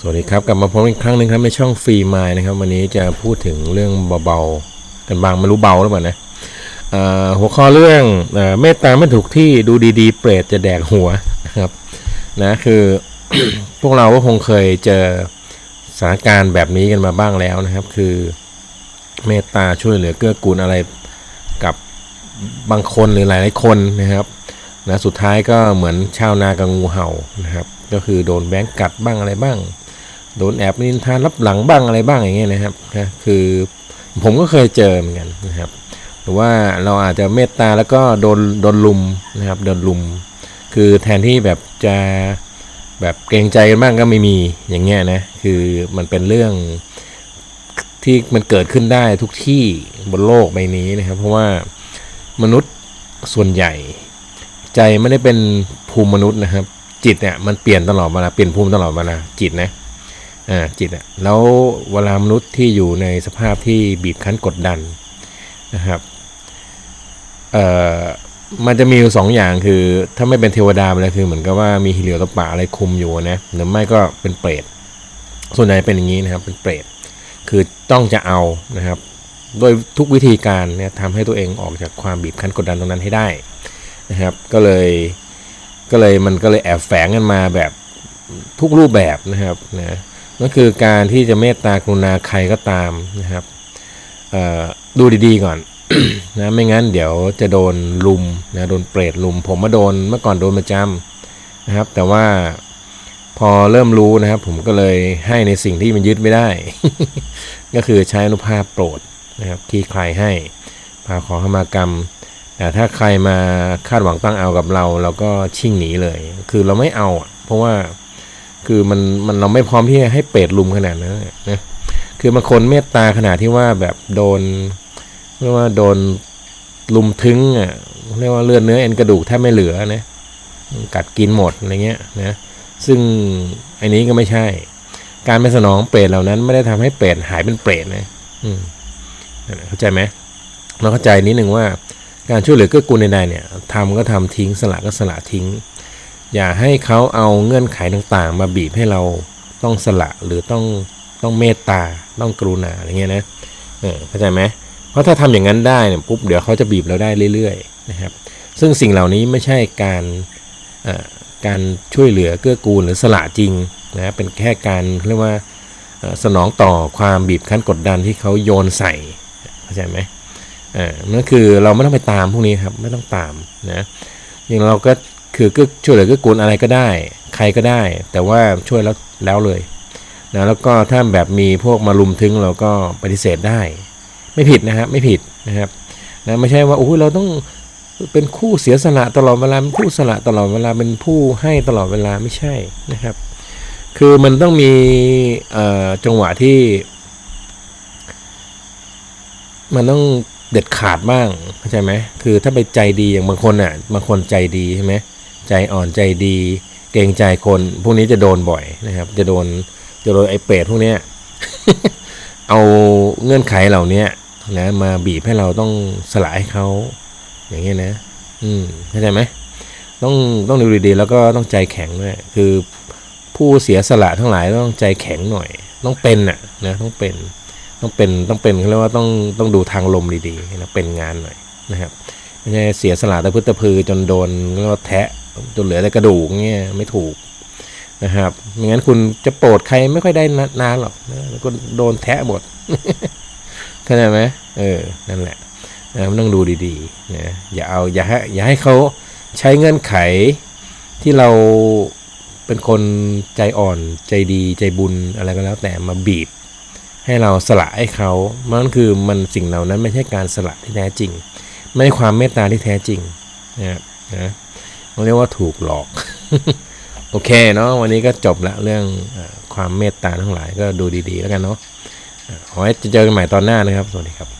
สวัสดีครับกลับมาพบอีกครั้งหนึ่งครับในช่องฟรีไมล์นะครับ วันนี้จะพูดถึงเรื่องเบาๆกันบางไม่รู้เบาหรือเปล่านะหัวข้อเรื่องเอ่อเมตตาไม่ถูกที่ดูดีๆ เปรตจะแดกหัวนะครับนะคือพวกเราก็คงเคยเจอสถานการณ์แบบนี้กันมาบ้างแล้วนะครับ คือเมตตาช่วยเหลือเกื้อกูลอะไรกับบางคนหรือหลายๆคนนะครับนะสุดท้ายก็เหมือนชาวนากับงูเห่านะครับ ก็คือโดนแบงก์กัดบ้างอะไรบ้าง โดนแอบนินทารับหลังบ้างอะไรบ้างอย่างเงี้ยนะครับนะคือผมก็เคยเจอเหมือนกันนะครับหรือว่าเราอาจจะเมตตาแล้วก็โดนโดนลุมนะครับโดนลุม คือแทนที่แบบจะแบบเกรงใจกันบ้างก็ไม่มีอย่างเงี้ยนะคือมันเป็นเรื่องที่มันเกิดขึ้นได้ทุกที่บนโลกใบนี้นะครับ เพราะว่ามนุษย์ส่วนใหญ่ ใจไม่ได้เป็นภูมิมนุษย์นะครับ จิตเนี่ยมันเปลี่ยนตลอดเวลาเปลี่ยนภูมิตลอดเวลาจิตนะ อ่าจิตอะแล้วเวลามนุษย์ที่อยู่ในสภาพที่บีบคั้นกดดันนะครับเอ่อมันจะมีอยู่สองอย่างคือ ถ้าไม่เป็นเทวดาไปเลยคือ เหมือนกับว่ามีฮิเลีโอตปะอะไรคุมอยู่นะหรือไม่ก็เป็นเปรตส่วนใหญ่เป็นอย่างนี้นะครับ เป็นเปรตคือต้องจะเอานะครับโดยทุกวิธีการเนี่ยทำให้ตัวเองออกจากความบีบคั้นกดดันตรงนั้นให้ได้นะครับ ก็เลยก็เลยมันก็เลยแอบแฝงกันมาแบบทุกรูปแบบนะครับนะ ก็คือการที่จะเมตตากรุณาใครก็ตามนะครับดูดีๆก่อนนะไม่งั้นเดี๋ยวจะโดนลุมนะโดนเปรตลุม ผมมาโดนเมื่อก่อนโดนประจำนะครับ แต่ว่าพอเริ่มรู้นะครับ ผมก็เลยให้ในสิ่งที่มันยึดไม่ได้ ก็คือใช้อนุภาพโปรดนะครับที่ใครให้พาขอขมากรรม แต่ถ้าใครมาคาดหวังตั้งเอากับเรา เราก็ชิ่งหนีเลย คือเราไม่เอาเพราะว่า คือมันมันเราไม่พร้อมที่จะให้เปรตลุมขนาดนั้นนะคือบางคนเมตตาขนาดที่ว่าแบบโดนเรียกว่าโดนลุมทึ้งอะเรียกว่าเลือดเนื้อเอ็นกระดูกแทบไม่เหลือนะกัดกินหมดอะไรเงี้ยนะซึ่งอันนี้ก็ไม่ใช่ การเป็นสนองเปรตเหล่านั้น ไม่ได้ทำให้เปรตหายเป็นเปรตนะอืมนั่นแหละเข้าใจไหมเราเข้าใจนิดหนึ่งว่าการช่วยเหลือเกื้อกูลใดๆเนี่ยทำก็ทำทิ้งสละก็สละทิ้ง อย่าให้เขาเอาเงื่อนไขต่างๆ มาบีบให้เราต้องสละหรือต้องต้องเมตตาต้องกรุณาอะไรเงี้ยนะเออเข้าใจไหมเพราะถ้าทำอย่างนั้นได้เนี่ยปุ๊บเดี๋ยวเขาจะบีบเราได้เรื่อยๆนะครับ ซึ่งสิ่งเหล่านี้ไม่ใช่การการช่วยเหลือเกื้อกูลหรือสละจริงนะเป็นแค่การเรียกว่าสนองต่อความบีบคั้นกดดันที่เขาโยนใส่เข้าใจไหมอ่านั่นคือเราไม่ต้องไปตามพวกนี้ครับไม่ต้องตามนะอย่างเราก็ คือก็ช่วยเหลือกื้อกูลอะไรก็ได้ ใครก็ได้ แต่ว่าช่วยแล้วแล้วเลยนะแล้วก็ถ้าแบบมีพวกมาลุมทึงเราก็ปฏิเสธได้ ไม่ผิดนะครับไม่ผิดนะครับนะไม่ใช่ว่าโอ้ยเราต้องเป็นคู่เสียสละตลอดเวลาเป็นผู้สละตลอดเวลาเป็นผู้ให้ตลอดเวลาไม่ใช่นะครับ คือมันต้องมีจังหวะที่ มันต้องเด็ดขาดบ้างเข้าใจไหมคือถ้าไปใจดีอย่างบางคนอะบางคนใจดีใช่ไหม ใจอ่อนใจดี เกรงใจคน พวกนี้จะโดนบ่อยนะครับ จะโดนจะโดนไอ้เปรตพวกเนี้ยเอาเงื่อนไขเหล่านี้นะมาบีบให้เราต้องสลายให้เขาอย่างเงี้ยนะ อืมเข้าใจไหมต้องต้องดูดีๆแล้วก็ต้องใจแข็งด้วยคือผู้เสียสละทั้งหลายต้องใจแข็งหน่อย ต้องเป็นน่ะนะต้องเป็นต้องเป็นต้องเป็นเขาเรียกว่าต้องต้องดูทางลมดีๆนะเป็นงานหน่อยนะครับไม่ใช่เสียสละตะพื้ตะพือจนโดนแล้วแทะ จนเหลือแต่กระดูกเงี้ยไม่ถูกนะครับไม่งั้นคุณจะโปรดใครไม่ค่อยได้นานหรอกนะแล้วก็โดนแทะหมดเข้าใจไหมเออ นั่นแหละนะมันต้องดูดีๆนะอย่าเอาอย่าให้อย่าให้เขาใช้เงื่อนไขที่เราเป็นคนใจอ่อนใจดีใจบุญอะไรก็แล้วแต่มาบีบ ให้เราสละให้เขามันคือมันสิ่งเหล่านั้นไม่ใช่การสละที่แท้จริง ไม่ใช่ความเมตตาที่แท้จริงนะนะ เรียกว่าถูกหลอก โอเคเนาะวันนี้ก็จบละเรื่องความเมตตาทั้งหลายก็ดูดีๆแล้วกันเนาะขอให้เจอกันใหม่ตอนหน้านะครับ สวัสดีครับ